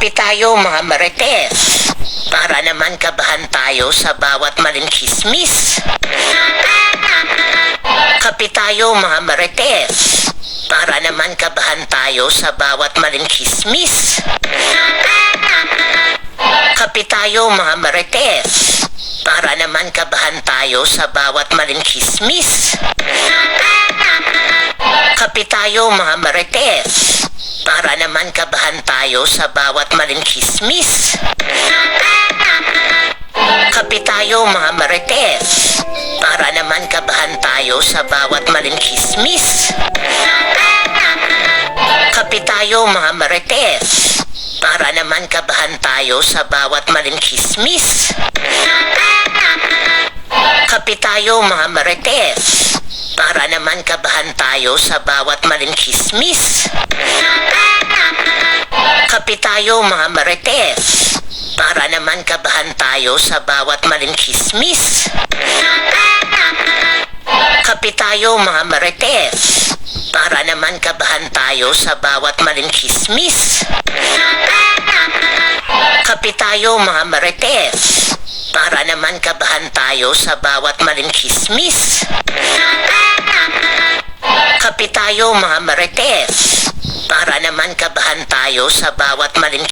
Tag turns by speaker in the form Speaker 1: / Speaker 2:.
Speaker 1: Kapi tayo mga marites. Para naman kabahan tayo sa bawat maling chismis. Kapi tayo mga marites. Para naman kabahan tayo sa bawat maling chismis. Kapi tayo mga marites. Para naman kabahan tayo sa bawat maling chismis. Kapi tayo mga marites. Para naman kabahan tayo sa bawat maling chismis. Kapi tayo mga marites. Para naman kabahan tayo sa bawat maling chismis. Kapi tayo mga marites. Para naman kabahan tayo sa bawat maling chismis. Kapi tayo mga marites. Para naman kabahan tayo sa bawat maling chismis. Kapi tayo mga marites. Para naman kabahan tayo sa bawat maling chismis. Kapi tayo mga marites. Para naman kabahan tayo sa bawat maling chismis. Kapi tayo mga marites. Para naman kabahan tayo sa bawat maling chismis. Kapi tayo mga marites. Naman kabahan tayo sa bawat maling